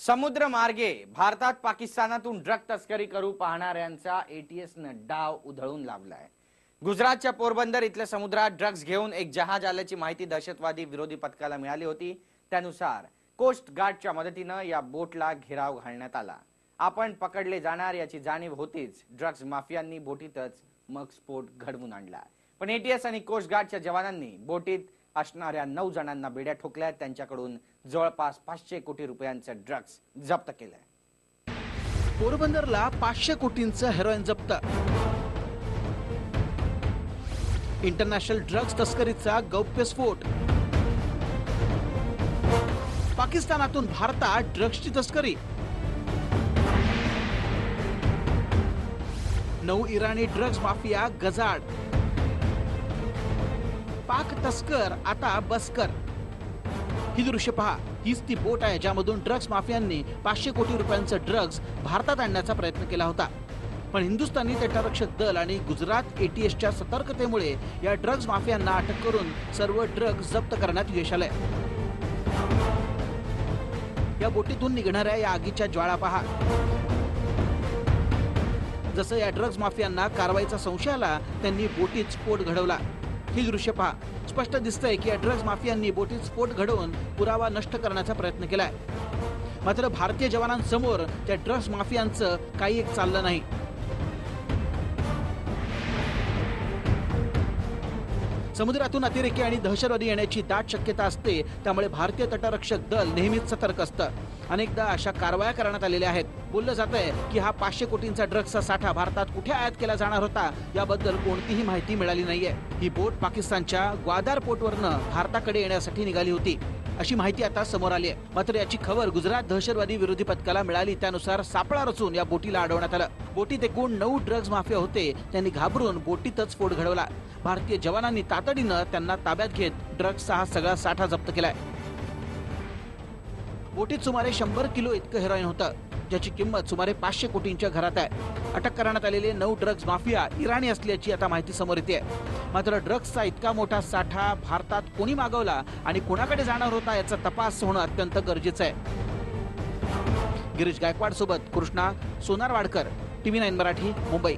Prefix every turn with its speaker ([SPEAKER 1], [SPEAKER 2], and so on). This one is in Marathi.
[SPEAKER 1] समुद्र मार्गे भारतात पाकिस्तानातून ड्रग तस्करी करू पाहणाऱ्यांचा एटीएसनं डाव उधळून लावलाय गुजरातच्या पोरबंदर इथल्या समुद्रात ड्रग्ज घेऊन एक जहाज आल्याची माहिती दहशतवादी विरोधी पथकाला मिळाली होती. त्यानुसार कोस्ट गार्डच्या मदतीनं या बोटला घेराव घालण्यात आला. आपण पकडले जाणार याची जाणीव होतीच. ड्रग्ज माफियांनी बोटीतच मग स्फोट घडवून आणला. पण एटीएस आणि कोस्ट गार्डच्या जवानांनी बोटीत असणाऱ्या नऊ जणांना बेड्या ठोकल्या त्यांच्याकडून जवळपास पाचशे कोटी रुपयांचं ड्रग्ज जप्त केलंय.
[SPEAKER 2] पोरबंदरला पाचशे कोटींचं हेरोईन जप्त. इंटरनॅशनल ड्रग्ज तस्करीचा गौप्यस्फोट पाकिस्तानातून भारतात ड्रग्जची तस्करी. नऊ इराणी ड्रग्ज माफिया गजाड पाक तस्कर आता बसकर. ही दृश्य पहा. हीच ती बोट आहे ज्यामधून ड्रग्ज माफियांनी पाचशे कोटी रुपयांचं ड्रग्ज भारतात आणण्याचा प्रयत्न केला होता. पण हिंदुस्थानी तटरक्षक दल आणि गुजरात एटीएसच्या सतर्कतेमुळे या ड्रग्ज माफियांना अटक करून सर्व ड्रग्ज जप्त करण्यात यश आलंय. या बोटीतून निघणाऱ्या या आगीच्या ज्वाळा पहा. जसं या ड्रग्ज माफियांना कारवाईचा संशय आला त्यांनी बोटीत स्फोट घडवला. ही दृश्य पहा. स्पष्ट दिसतंय की या ड्रग्ज माफियांनी बोटीत स्फोट घडवून पुरावा नष्ट करण्याचा प्रयत्न केलाय. मात्र भारतीय जवानांसमोर त्या ड्रग्ज माफियांचं काही एक चाललं नाही. समुद्रातून अतिरेकी आणि दहशतवादी येण्याची दाट शक्यता असते त्यामुळे भारतीय तटरक्षक दल नेहमीच सतर्क असतं. अनेकदा अशा कारवाया करण्यात आलेल्या आहेत. बोललं जात आहे की हा पाचशे कोटींचा ड्रग्सचा साठा भारतात कुठे आयात केला जाणार होता याबद्दल कोणतीही माहिती मिळाली नाहीये. ही बोट पाकिस्तानच्या ग्वादार पोर्टवरनं भारताकडे येण्यासाठी निघाली होती. अशी माहिती आता समोर आली आहे. मात्र याची खबर गुजरात दहशतवादी विरोधी पथकाला मिळाली त्यानुसार सापळा रचून या बोटीला अडवण्यात आलं. बोटीत एकूण नऊ ड्रग्ज माफिया होते त्यांनी घाबरून बोटीतच स्फोट घडवला. भारतीय जवानांनी तातडीनं त्यांना ताब्यात घेत ड्रग्जचा हा सगळा साठा जप्त केलाय. बोटीत सुमारे शंभर किलो इतकं हेरॉईन होतं. ज्याची किंमत सुमारे पाचशे कोटींच्या घरात आहे. अटक करण्यात आलेले नऊ ड्रग्ज माफिया इराणी असल्याची आता माहिती समोर येते. मात्र ड्रग्जचा इतका मोठा साठा भारतात कोणी मागवला आणि कोणाकडे जाणार होता याचा तपास होणं अत्यंत गरजेचं आहे. गिरीश गायकवाड सोबत कृष्णा सोनार वाडकर टीव्ही नाईन मराठी मुंबई.